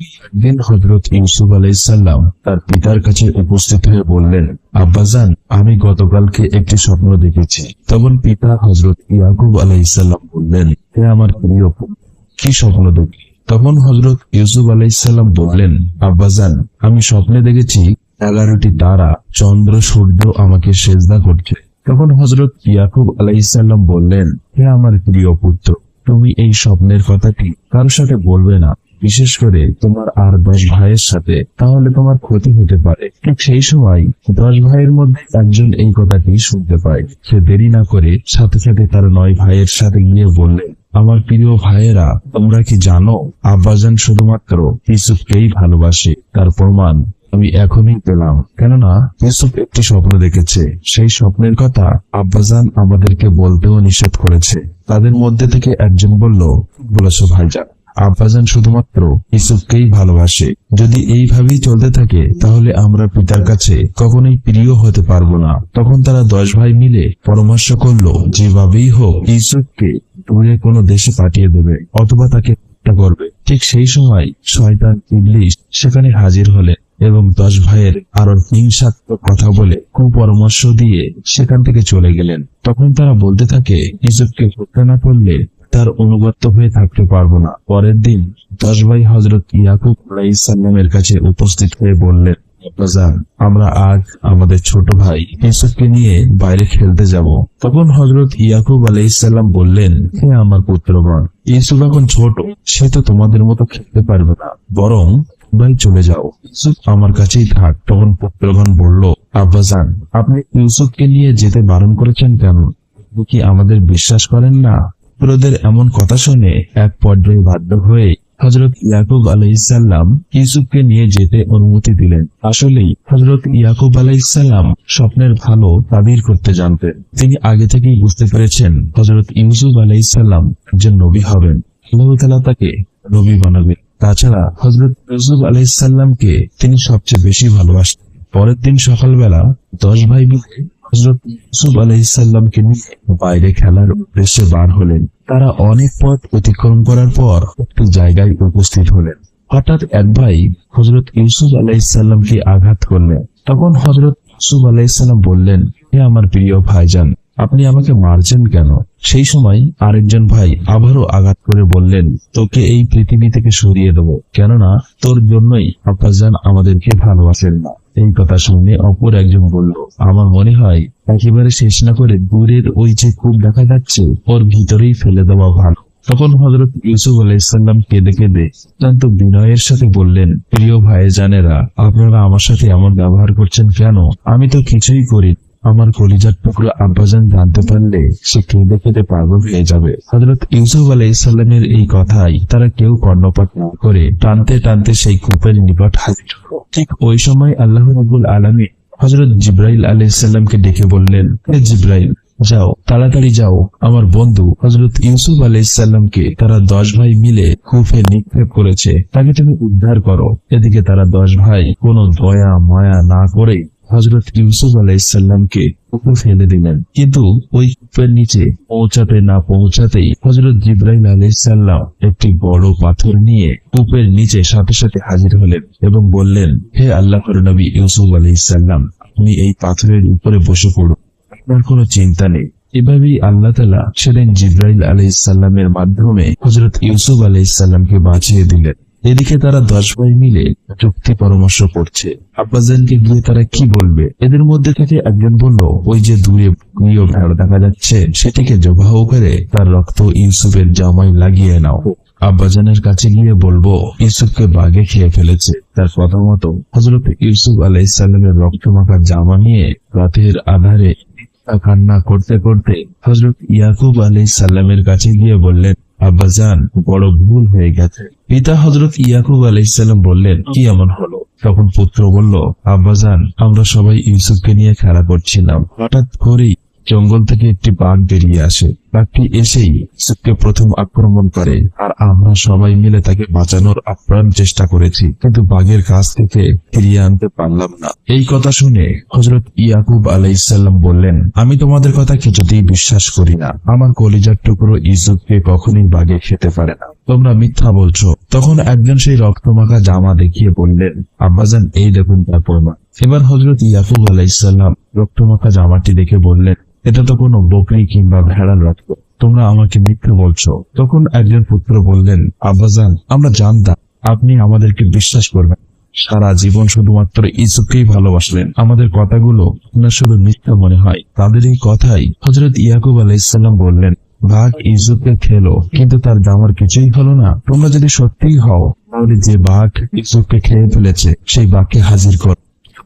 একদিন হজরত ইউসুফ আলাইসাল্লাম তার পিতার কাছে উপস্থিত হয়ে বললেন, আব্বাজান, আমি গতকালকে একটি স্বপ্ন দেখেছি। তখন পিতা হজরত ইয়াকুব আলাইসাল্লাম বললেন, হে আমার প্রিয় কি স্বপ্ন দেখি তখন হজরত ইউসুফ আলাইসাল্লাম বললেন, আব্বাজান, আমি স্বপ্নে দেখেছি এগারোটি তারা, চন্দ্র, সূর্য আমাকে সেজদা করছে। তখন হজরত ইয়াকুব আলাইসাল্লাম বললেন, হে আমার প্রিয় পুত্র, তুমি এই স্বপ্নের কথাটি কারোর সাথে বলবে না? বিশেষ করে তোমার আর দশ ভাইয়ের সাথে, তাহলে তোমার ক্ষতি হতে পারে। ঠিক সেই সময় দশ ভাইয়ের মধ্যে একজন এই কথাটি শুনতে পায়। সে দেরি না করে সাথে সাথে তার নয় ভাইয়ের সাথে গিয়ে বললেন আমার প্রিয় ভাইয়েরা, তোমরা কি জানো, আব্বাজান শুধুমাত্র ইউসুফকেই ভালোবাসে। তার প্রমাণ আমি এখনই পেলাম। কেননা ইউসুফ একটি স্বপ্ন দেখেছে। সেই স্বপ্নের কথা আব্বাজান আমাদেরকে বলতেও নিষেধ করেছে। তাদের মধ্যে থেকে একজন বলল, বলেছ ভাইজান। আব্বাজান শুধুমাত্র ইউসুফকেই ভালোবাসে। যদি এইভাবেই চলতে থাকে, তাহলে আমরা পিতার কাছে কখনোই প্রিয় হতে পারব না। তখন তারা দশ ভাই মিলে পরামর্শ করল, যেভাবেই হোক ইউসুফকে দূরে কোনো দেশে পাঠিয়ে দেবে, অথবা তাকে হত্যা করবে। ঠিক সেই সময় শয়তান ইবলিশ সেখানে হাজির হলেন এবং দশ ভাইয়ের আরও হিংসাত্মক কথা বলে কুপরামর্শ দিয়ে সেখান থেকে চলে গেলেন। তখন তারা বলতে থাকে ইউসুফকে হত্যা না করলে তার অনুগত হয়ে থাকতে পারব না। পরের দিন দশ ভাই হজরত ইয়াকুব আলাইসাল্লামের কাছে উপস্থিত হয়ে বললেন আমরা আজ আমাদের ছোট ভাই ইউসুফকে নিয়ে বাইরে খেলতে যাব। তখন হজরত ইয়াকুব আলাইসাল্লাম বললেন, হে আমার পুত্রগণ, ইউসুফ এখন ছোট, সে তো তোমাদের মতো খেলতে পারবে না। বরং ভাই চলে যাও। ইউসুফ আমার কাছেই থাক। তখন পুত্রগণ বলল, আব্বাজান, আপনি ইউসুফকে নিয়ে যেতে বারণ করেছেন কেন? কি আমাদের বিশ্বাস করেন না? পুত্রদের এমন কথা শুনে এক পর্যায়ে বাধ্য হয়ে হজরত ইয়াকুব আলাইসাল্লাম ইউসুফকে নিয়ে যেতে অনুমতি দিলেন। আসলেই হজরত ইয়াকুব আলাইসাল্লাম স্বপ্নের ভালো তাবির করতে জানতেন। তিনি আগে থেকেই বুঝতে পেরেছেন হজরত ইউসুফ আলাইসাল্লাম একজন নবী হবেন। আল্লাহ তাকে নবী বানাবেন। তাছাড়া হজরত ইউসুফ আলাইসাল্লামকে তিনি সবচেয়ে বেশি ভালোবাসতেন। পরের দিন সকালবেলা দশ ভাই মিলে হজরত ইউসুফ আলাইসাল্লামকে নিয়ে বাইরে খেলার উদ্দেশ্যে বার হলেন। তারা অনেক পথ অতিক্রম করার পর একটি জায়গায় উপস্থিত হলেন। হঠাৎ এক ভাই হজরত ইউসুফ আলাইসাল্লামকে আঘাত করলেন। তখন হজরত ইউসুফ আলাইসাল্লাম বললেন, হে আমার প্রিয় ভাইজান আপনি আমাকে মারছেন কেন? সেই সময় আরেকজন ভাই আবারও আঘাত করে বললেন, তোকে এই পৃথিবী থেকে সরিয়ে দেবো। কেননা তোর জন্যই আব্বাজান আমাদেরকে ভালোবাসেন না। এই কথা শুনে অপর একজন বলল, আমার মনে হয় একেবারে শেষ না করে দূরের ওই যে কূপ দেখা যাচ্ছে, ওর ভিতরেই ফেলে দেওয়া ভালো। তখন হজরত ইউসুফ আলাইসাল্লাম কেঁদে কেঁদে অত্যন্ত বিনয়ের সাথে বললেন, প্রিয় ভাই জানেরা আপনারা আমার সাথে এমন ব্যবহার করছেন কেন? আমি তো কিছুই করি আমার কলিজার টুকরো আব্বাজান জানতে পারলে সে কেঁদে কেঁদে পাগল হয়ে যাবে। হজরত ইউসুফ আলাইসাল্লামের এই কথাই তারা কেউ কর্ণপাত না করে টানতে টানতে সেই কূপের নিকট হাজির ঠিক ওই সময় আল্লাহ রবুল আলমী হজরত জিব্রাইল আলাইসাল্লামকে ডেকে বললেন, হে জিব্রাইল, যাও, তাড়াতাড়ি যাও। আমার বন্ধু হজরত ইউসুফ আলাইসাল্লামকে তারা দশ ভাই মিলে কূপে নিক্ষেপ করেছে। তাকে তুমি উদ্ধার করো। এদিকে তারা দশ ভাই কোনো দয়া, মায়া না করে হজরত ইউসুফ আলাইসাল্লামকে কূপে ফেলে দিলেন। কিন্তু ওই কূপের নিচে পৌঁছাতে না পৌঁছাতেই হজরত জিব্রাইল আলাইসাল্লাম একটি বড় পাথর নিয়ে কূপের নিচে সাথে সাথে হাজির হলেন এবং বললেন, হে আল্লাহর নবী ইউসুফ আলাইসাল্লাম আপনি এই পাথরের উপরে বসে পড়ুন। আপনার কোনো চিন্তা নেই। এভাবেই আল্লাহ তালা সেদিন জিব্রাইল আলাইসাল্লামের মাধ্যমে হজরত ইউসুফ আলাইসাল্লামকে বাঁচিয়ে দিলেন। এদিকে তারা দশ ভাই মিলে চুক্তি পরামর্শ করছে। আব্বাজানকে গিয়ে তারা কি বলবে? এদের মধ্যে থেকে একজন বলল, ওই যে দূরে প্রিয় ভেড় দেখা যাচ্ছে, সেটিকে জবাহ করে তার রক্ত ইউসুফের জামাই লাগিয়ে নাও। আব্বাজানের কাছে গিয়ে বলব, ইউসুফকে বাঘে খেয়ে ফেলেছে। তার কথা মতো হজরত ইউসুফ আলাইসাল্লামের রক্ত মাখা জামা নিয়ে রাতের আধারে কান্না করতে করতে হজরত ইয়াকুব আলাই সাল্লামের কাছে গিয়ে বললেন আব্বাজান বড় ভুল হয়ে গেছে। পিতা হজরত ইয়াকুব আলাইসাল্লাম বললেন, কি এমন হলো? তখন পুত্র বলল আব্বাজান আমরা সবাই ইউসুফকে নিয়ে খেলা করছিলাম। হঠাৎ করেই জঙ্গল থেকে একটি বাঘ বেরিয়ে আসে। বাঘটি এসেই ইউসুফকে প্রথম আক্রমণ করে। আর আমরা সবাই মিলে তাকে বাঁচানোর আপ্রাণ চেষ্টা করেছি। কিন্তু বাঘের কাছ থেকে ফিরিয়ে আনতে পারলাম না। এই কথা শুনে হজরত ইয়াকুব আলাইসাল্লাম বললেন, আমি তোমাদের কথা কিছুতেই বিশ্বাস করি না, আমার কলিজার টুকরো ইউসুফকে কখনই বাঘে খেতে পারে না। তোমরা মিথ্যা বলছো। তখন একজন সেই রক্তমাখা জামা দেখিয়ে বললেন, আব্বাজান, এই দেখুন তার প্রমাণ। এবার হজরত ইয়াকুব আলাইসাল্লাম রক্তমাখা জামাটি দেখে বললেন এটা তো কোনো বকরি কিংবা ভেড়ার রক্ত তোমরা আমাকে মিথ্যে বলছো। তখন একজন পুত্র বললেন, আব্বাজান, আমরা জানতাম আপনি আমাদেরকে বিশ্বাস করবেন। সারা জীবন শুধুমাত্র ইসুফকেই ভালোবাসলেন। আমাদের কথাগুলো আপনার শুধু মিথ্যা মনে হয়, তাদের এই কথাই হজরত ইয়াকুব আলাইসাল্লাম বললেন। বাঘ ইসুফকে খেলো, কিন্তু তার জামার কিছুই হলো না। তোমরা যদি সত্যিই হও, তাহলে যে বাঘ ইসুফকে খেয়ে ফেলেছে, সেই বাঘকে হাজির কর।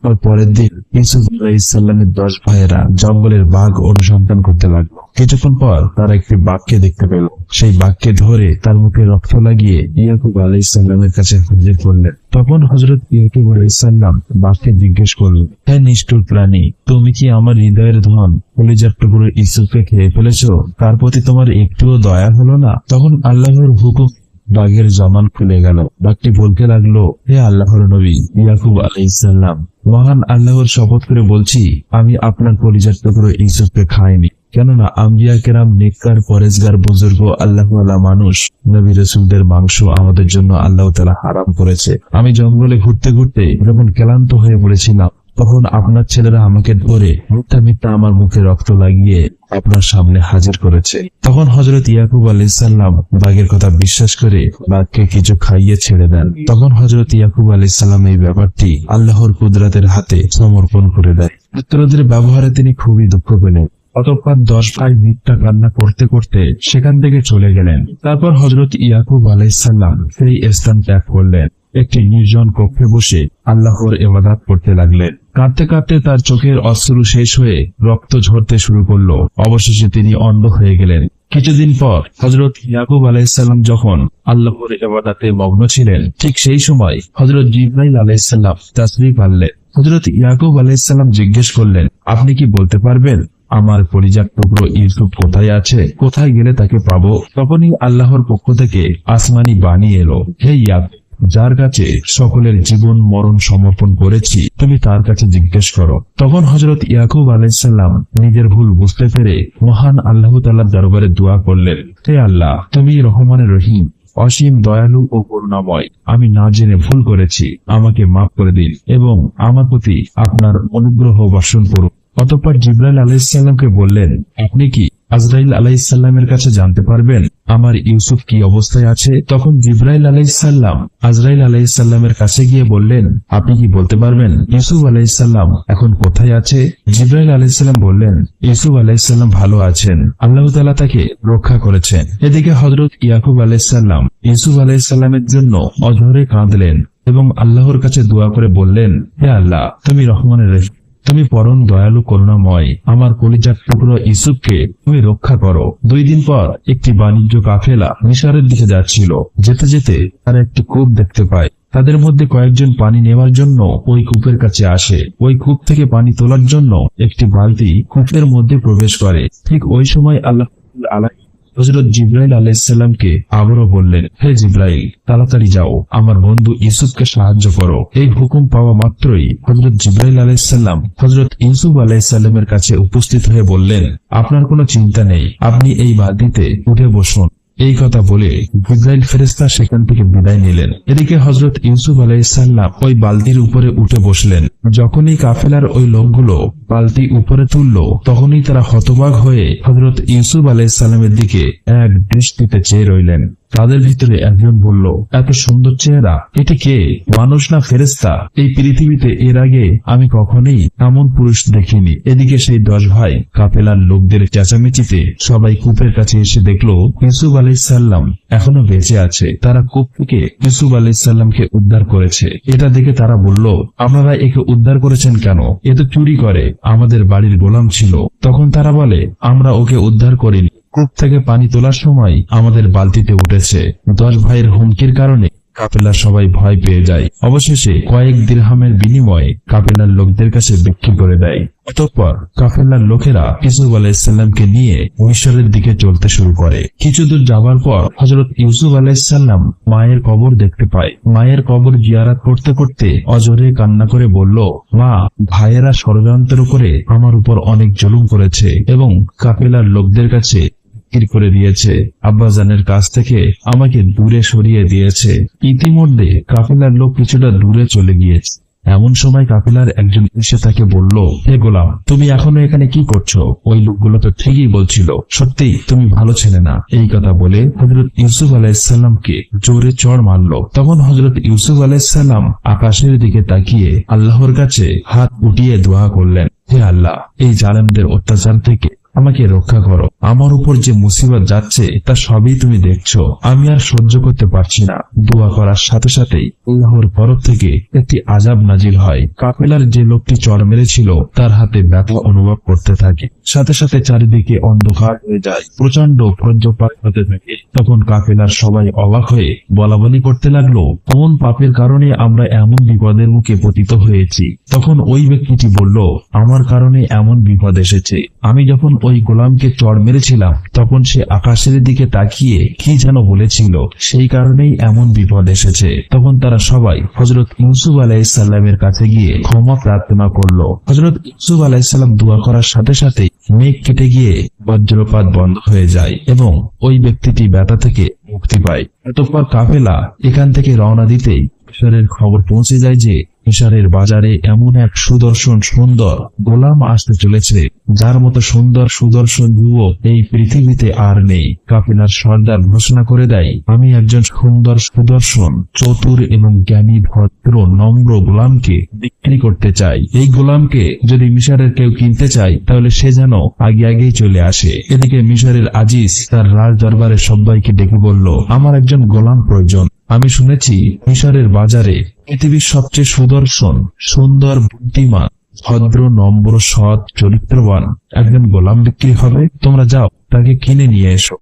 পরের দিন ইসুফ আলাইসাল্লামের দশ ভাইয়েরা জঙ্গলের বাঘ অনুসন্ধান করতে লাগল। কিছুক্ষণ পর তারা একটি বাঘকে দেখতে পেল। সেই বাঘকে ধরে তার মুখে রক্ত লাগিয়ে ইয়াকুব আলাইসাল্লামের কাছে হাজির করলেন। তখন হজরত ইয়াকুব আলাইসাল্লাম বাঘকে জিজ্ঞেস করলেন হ্যাঁ নিষ্ঠুর প্রাণী, তুমি কি আমার হৃদয়ের ধন কলিজার টুকরো ইসুফকে খেয়ে ফেলেছো? তার প্রতি তোমার একটুও দয়া হলো না? তখন আল্লাহর হুকুম বাঘের জমান খুলে গেল। বাঘটি বলতে লাগল, হে আল্লাহর নবী, ইয়াকুব আলাইসাল্লাম মহান আল্লাহর শপথ করে বলছি, আমি আপনার কলিজার টুকরো ইউসুফকে খাইনি। কেননা আম্বিয়া কেরাম নেককার পরেজগার বুজুর্গ আল্লাহ মানুষ, নবী রসুলদের মাংস আমাদের জন্য আল্লাহ তালা হারাম করেছে। আমি জঙ্গলে ঘুরতে ঘুরতে যখন ক্লান্ত হয়ে পড়েছিলাম তখন আপনার ছেলেরা আমাকে ধরে মিথ্যা মিথ্যা আমার মুখে রক্ত লাগিয়ে আপনার সামনে হাজির করেছে। তখন হজরত ইয়াকুব আলাইসাল্লাম বাঘের কথা বিশ্বাস করে বাঘকে কিছু খাইয়ে ছেড়ে দেন। তখন হজরত ইয়াকুব আলাইসাল্লাম এই ব্যাপারটি আল্লাহর কুদরাতের হাতে সমর্পণ করে দেয়। পুত্রদের ব্যবহারে তিনি খুবই দুঃখ পেলেন। অতঃপর দশ ভাই মিথ্যা কান্না করতে করতে সেখান থেকে চলে গেলেন। তারপর হজরত ইয়াকুব আলাইসাল্লাম সেই স্থান ত্যাগ করলেন। একটি নির্জন কক্ষে বসে আল্লাহর এবাদাত করতে লাগলেন। কাঁদতে কাঁদতে তার চোখের অশ্রু শেষ হয়ে রক্ত ঝরতে শুরু করল। অবশেষে তিনি অন্ধ হয়ে গেলেন। কিছুদিন পর হজরত ইয়াকুব আলাইসাল্লাম যখন আল্লাহর এবাদাতে মগ্ন ছিলেন, ঠিক সেই সময় হজরত জিব্রাইল আলাইসাল্লাম তাসরিফ পারলেন হজরত ইয়াকুব আলাইসাল্লাম জিজ্ঞেস করলেন, আপনি কি বলতে পারবেন, আমার পরিজাত টুকরো ইউসুফ কোথায় আছে? কোথায় গেলে তাকে পাবো? তখনই আল্লাহর পক্ষ থেকে আসমানি বাণী এলো, হে ইয়াকুব যার কাছে সকলের জীবন, মরণ সমর্পণ করেছি, তুমি তার কাছে জিজ্ঞেস করো। তখন হজরত ইয়াকুব আলাইসাল্লাম নিজের ভুল বুঝতে পেরে মহান আল্লাহ তাল্লাহ দরবারে দোয়া করলেন, হে আল্লাহ, তুমি রহমানের রহিম, অসীম দয়ালু ও করুণাময়, আমি না জেনে ভুল করেছি, আমাকে মাফ করে দিন এবং আমার প্রতি আপনার অনুগ্রহ বর্ষণ করুন। অতঃপর জিব্রাইল আলাইসাল্লামকে বললেন, আপনি কি আজরাইল আলাইসাল্লামের কাছে জানতে পারবেন আমার ইউসুফ কি অবস্থায় আছে? তখন জিব্রাইল আলাইসাল্লাম আজরাইল আলাইসাল্লামের কাছে গিয়ে বললেন, আপনি কি বলতে পারবেন? ইউসুফ আলাইসাল্লাম এখন কোথায় আছে? জিব্রাইল আলাইসাল্লাম বললেন, ইউসুফ আলাইসাল্লাম ভালো আছেন। আল্লাহ তালা তাকে রক্ষা করেছেন। এদিকে হজরত ইয়াকুব আলাইসাল্লাম ইউসুফ আলাইসাল্লামের জন্য অঝরে কাঁদলেন এবং আল্লাহর কাছে দোয়া করে বললেন, হে আল্লাহ, তুমি রহমানের রহিম। তুমি পরম দয়ালু করুণাময়, আমার কলিজার টুকরো ইসুফকে তুমি রক্ষা করো। দুই দিন পর একটি বাণিজ্য কাফেলা মিশরের দিকে যাচ্ছিল। যেতে যেতে তারা একটি কূপ দেখতে পায়। তাদের মধ্যে কয়েকজন পানি নেওয়ার জন্য ওই কূপের কাছে আসে। ওই কূপ থেকে পানি তোলার জন্য একটি বালতি কূপের মধ্যে প্রবেশ করে। ঠিক ওই সময় আল্লাহ আল্লাহ হজরত জিব্রাইল আলাইসাল্লামকে আবারও বললেন, হে জিব্রাইল, তাড়াতাড়ি যাও। আমার বন্ধু ইউসুফকে সাহায্য করো। এই হুকুম পাওয়া মাত্রই হজরত জিব্রাইল আলাইসাল্লাম হজরত ইউসুফ আলাইসাল্লামের কাছে উপস্থিত হয়ে বললেন, আপনার কোনো চিন্তা নেই। আপনি এই বাদিতে উঠে বসুন। এই কথা বলে জিব্রাইল ফেরেস্তা সেখান থেকে বিদায় নিলেন। এদিকে হজরত ইউসুফ আলাইসাল্লাম ওই বালতির উপরে উঠে বসলেন। যখনই কাফেলার ওই লোকগুলো বালতি উপরে তুলল, তখনই তারা হতবাক হয়ে হজরত ইউসুফ আলাইসাল্লামের দিকে এক দৃষ্টিতে চেয়ে রইলেন। তাদের ভিতরে একজন বলল, এত সুন্দর চেহারা, এটা কে? মানুষ না ফেরেস্তা এই পৃথিবীতে এর আগে আমি কখনোই এমন পুরুষ দেখিনি। এদিকে সেই দশ ভাই কাপেলার লোকদের চেঁচামেচিতে সবাই কূপের কাছে এসে দেখল, ইউসুফ আলাইসাল্লাম এখনও বেঁচে আছে। তারা কূপ থেকে ইউসুফ আলাইসাল্লামকে উদ্ধার করেছে। এটা দেখে তারা বলল, আপনারা একে উদ্ধার করেছেন কেন? এ তো চুরি করে। আমাদের বাড়ির গোলাম ছিল। তখন তারা বলে, আমরা ওকে উদ্ধার করিনি। কূপ থেকে পানি তোলার সময় আমাদের বালতিতে উঠেছে। দশ ভাইয়ের হুমকির কারণে কাপেলার সবাই ভয় পেয়ে যায়। অবশেষে কয়েক দিরহামের বিনিময়ে কাপেলার লোকদের কাছে বিক্রি করে দেয়। অতঃপর কাফেলার লোকেরা ইউসুফ আলাইসাল্লামকে নিয়ে মিশরের দিকে চলতে শুরু করে। কিছু দূর যাবার পর হজরত ইউসুফ আলাইসাল্লাম মায়ের কবর দেখতে পায়। মায়ের কবর জিয়ারাত করতে করতে অজরে কান্না করে বলল, মা, ভাইয়েরা ষড়যন্ত্র করে আমার উপর অনেক জুলুম করেছে এবং কাপেলার লোকদের কাছে বিক্রি করে দিয়েছে। আব্বাজানের কাছ থেকে আমাকে দূরে সরিয়ে দিয়েছে। ইতিমধ্যে কাফিলার লোক কিছুটা দূরে চলে গিয়েছে। এমন সময় কাফিলার একজন এসে তাকে বলল, হে গোলাম, তুমি এখনও এখানে কি করছ? ওই লোকগুলো তো ঠিকই বলছিল, সত্যি, তুমি ভালো ছেলে না। এই কথা বলে হজরত ইউসুফ আলাইসাল্লামকে জোরে চড় মারল। তখন হজরত ইউসুফ আলাইসাল্লাম আকাশের দিকে তাকিয়ে আল্লাহর কাছে হাত উঠিয়ে দোয়া করলেন, হে আল্লাহ, এই জালেমদের অত্যাচার থেকে আমাকে রক্ষা করো। আমার উপর যে মুসিবত যাচ্ছে, তা সবই তুমি দেখছ। আমি আর সহ্য করতে পারছি না। দোয়া করার সাথে সাথেই আল্লাহর তরফ থেকে একটি আজাব নাজিল হয়। কাফেলার যে লোকটি চর মেরেছিল, তার হাতে ব্যথা অনুভব করতে থাকে। সাথে সাথে চারিদিকে অন্ধকার হয়ে যায়। প্রচণ্ড বজ্রপাত হতে থাকে। তখন কাফেলার সবাই অবাক হয়ে বলা বলি করতে লাগল, কোন পাপের কারণে আমরা এমন বিপদের মুখে পতিত হয়েছি? তখন ওই ব্যক্তিটি বলল, আমার কারণে এমন বিপদ এসেছে। আমি যখন ওই গোলামকে চড় মেরেছিলাম, তখন সে আকাশের দিকে তাকিয়ে কি যেন বলেছিল, সেই কারণেই এমন বিপদ এসেছে। তখন তারা সবাই হজরত ইউসুফ আলাইসাল্লামের কাছে গিয়ে ক্ষমা প্রার্থনা করল। হজরত ইউসুফ আলাইসাল্লাম দোয়া করার সাথে সাথে মেঘ কেটে গিয়ে বজ্রপাত বন্ধ হয়ে যায় এবং ওই ব্যক্তিটি ব্যথা থেকে মুক্তি পায়। এতপর কাফেলা এখান থেকে রওনা দিতেই মিশরের খবর পৌঁছে যায় যে মিশরের বাজারে এমন এক সুদর্শন সুন্দর গোলাম আসতে চলেছে, যার মতো সুন্দর সুদর্শন যুবক এই পৃথিবীতে আর নেই। কাফিলার সর্দার ঘোষণা করে দেয়, আমি একজন সুন্দর সুদর্শন, চতুর এবং জ্ঞানী, ভদ্র, নম্র গোলামকে বিক্রি করতে চাই। এই গোলামকে যদি মিশরের কেউ কিনতে চায়, তাহলে সে যেন আগে আগেই চলে আসে। এদিকে মিশরের আজিজ তার রাজ দরবারে সবাইকে ডেকে বলল, আমার একজন গোলাম প্রয়োজন। আমি শুনেছি মিশরের বাজারে পৃথিবীর সবচেয়ে সুদর্শন, সুন্দর, বুদ্ধিমান, ভদ্র, নম্র, সৎ, চরিত্রবান একজন গোলাম বিক্রি হবে। তোমরা যাও, তাকে কিনে নিয়ে এসো।